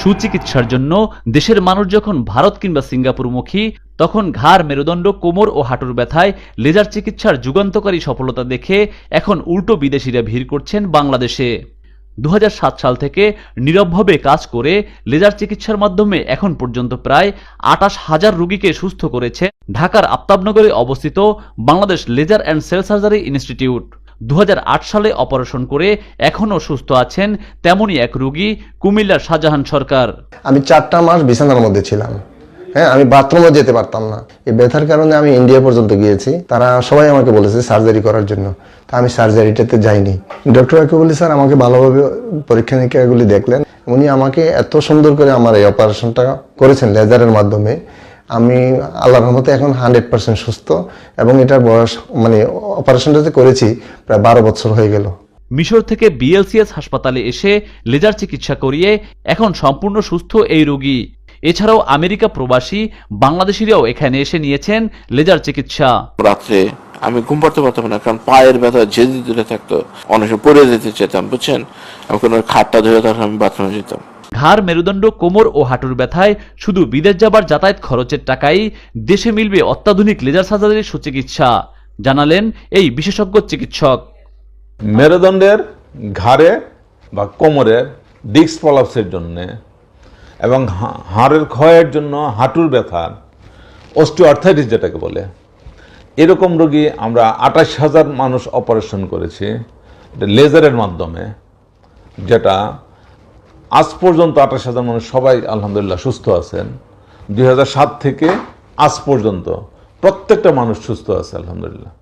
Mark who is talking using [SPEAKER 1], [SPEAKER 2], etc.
[SPEAKER 1] সুচিকিৎসার জন্য দেশের মানুষ যখন ভারত কিংবা সিঙ্গাপুরমুখী, তখন ঘাড়, মেরুদণ্ড, কোমর ও হাঁটুর ব্যথায় লেজার চিকিৎসার যুগান্তকারী সফলতা দেখে এখন উল্টো বিদেশিরা ভিড় করছেন বাংলাদেশে। দু হাজার সাত সাল থেকে নীরবভাবে কাজ করে লেজার চিকিৎসার মাধ্যমে এখন পর্যন্ত প্রায় আটাশ হাজার রোগীকে সুস্থ করেছে ঢাকার আফতাবনগরে অবস্থিত Bangladesh laser and cell surgery institute. দু সালে অপারেশন করে এখনও সুস্থ আছেন তেমনই এক রোগী কুমিল্লার শাহজাহান সরকার।
[SPEAKER 2] আমি চারটা মাস বিছানার মধ্যে ছিলাম। হ্যাঁ আমি বাথরুমও যেতে পারতাম না। এই ব্যথার কারণে আমি ইন্ডিয়া পর্যন্ত গিয়েছি। তারা সবাই আমাকে বলেছে সার্জারি করার জন্য। তা আমি সার্জারিটাতে যাইনি। ডক্টর বলি স্যার আমাকে ভালোভাবে পরীক্ষা নিরীক্ষাগুলি দেখলেন। উনি আমাকে এত সুন্দর করে আমার এই অপারেশনটা করেছেন লেজারের মাধ্যমে। আমি আল্লাহর রহমতে এখন হান্ড্রেড পার্সেন্ট সুস্থ এবং এটার বয়স মানে অপারেশনটাতে করেছি প্রায় বারো বছর হয়ে গেল।
[SPEAKER 1] মিশর থেকে বিএলসিএস হাসপাতালে এসে লেজার চিকিৎসা করিয়ে এখন সম্পূর্ণ সুস্থ এই রোগী। এছাড়াও আমেরিকা প্রবাসী বাংলাদেশিরাও এখানে এসে নিয়েছেন লেজার চিকিৎসা।
[SPEAKER 3] রাত্রে আমি ঘুম পাড়তে পারতাম না কারণ পায়ের ব্যথা যেদি দূরে থাকতো। অনেক সময় পড়ে যেতে চেতাম বুঝছেন? আমি কোনো খাটটা ধরে তখন আমি বাথরুমে যেতাম।
[SPEAKER 1] ঘাড়, মেরুদণ্ড, কোমর ও হাঁটুর ব্যথায় শুধু বিদেশ যাবার যাতায়াত খরচের টাকাই দেশে মিলবে অত্যাধুনিক লেজার সার্জারির সুচিকিৎসা, জানালেন এই বিশেষজ্ঞ চিকিৎসক।
[SPEAKER 4] মেরুদণ্ডের, ঘাড়ে বা কোমরের ডিস্ক প্রলাপসের জন্য এবং হাড়ের ক্ষয়ের জন্য হাঁটুর ব্যথার অস্টিওআর্থাইটিস যেটাকে বলে, এরকম রোগী আমরা আঠাশ হাজার মানুষ অপারেশন করেছি লেজারের মাধ্যমে, যেটা আজ পর্যন্ত আঠাশ হাজার মানুষ সবাই, আলহামদুলিল্লাহ, সুস্থ আছেন। দু হাজার সাত থেকে আজ পর্যন্ত প্রত্যেকটা মানুষ সুস্থ আছে, আলহামদুলিল্লাহ।